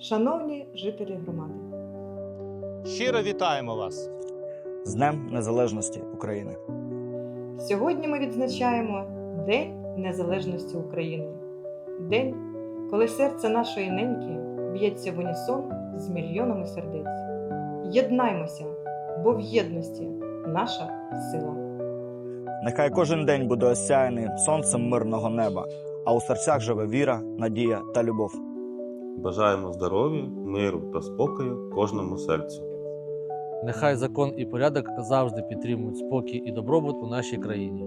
Шановні жителі громади, Щиро вітаємо вас! з Днем Незалежності України. сьогодні ми відзначаємо День Незалежності України. День, коли серце нашої неньки б'ється в унісон з мільйонами сердець. Єднаймося, бо в єдності наша сила. Нехай кожен день буде осяяний сонцем мирного неба, а у серцях живе віра, надія та любов. Бажаємо здоров'я, миру та спокою кожному серцю. Нехай закон і порядок завжди підтримують спокій і добробут у нашій країні.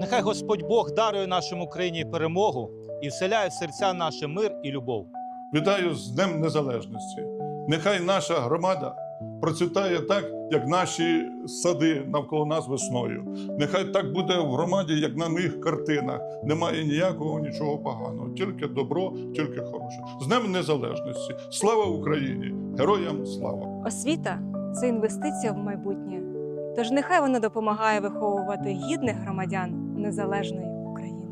Нехай Господь Бог дарує нашому країні перемогу і вселяє в серця наше мир і любов. Вітаю з Днем Незалежності. Нехай наша громада процвітає так, як наші сади навколо нас весною. Нехай так буде в громаді, як на моїх картинах. Немає ніякого нічого поганого, тільки добро, тільки хороше. З Днем Незалежності. Слава Україні! Героям слава! Освіта це інвестиція в майбутнє. Тож нехай вона допомагає виховувати гідних громадян незалежної України.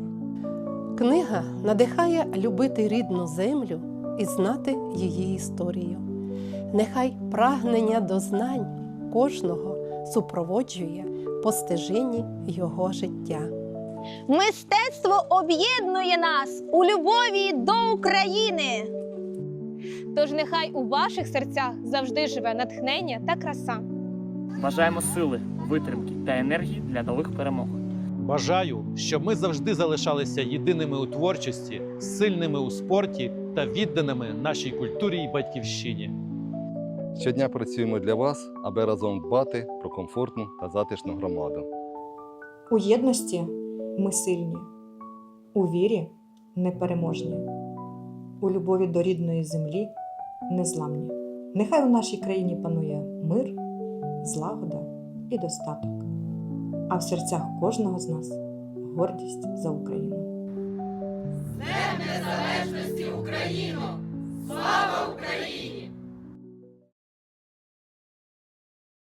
Книга надихає любити рідну землю і знати її історію. Нехай прагнення до знань кожного супроводжує по стежині його життя. Мистецтво об'єднує нас у любові до України. Тож нехай у ваших серцях завжди живе натхнення та краса. Бажаємо сили, витримки та енергії для нових перемог. Бажаю, щоб ми завжди залишалися єдиними у творчості, сильними у спорті та відданими нашій культурі і батьківщині. Щодня працюємо для вас, аби разом дбати про комфортну та затишну громаду. У єдності ми сильні, у вірі непереможні, у любові до рідної землі незламні. Нехай у нашій країні панує мир, злагода і достаток, а в серцях кожного з нас гордість за Україну. Незалежності Україну!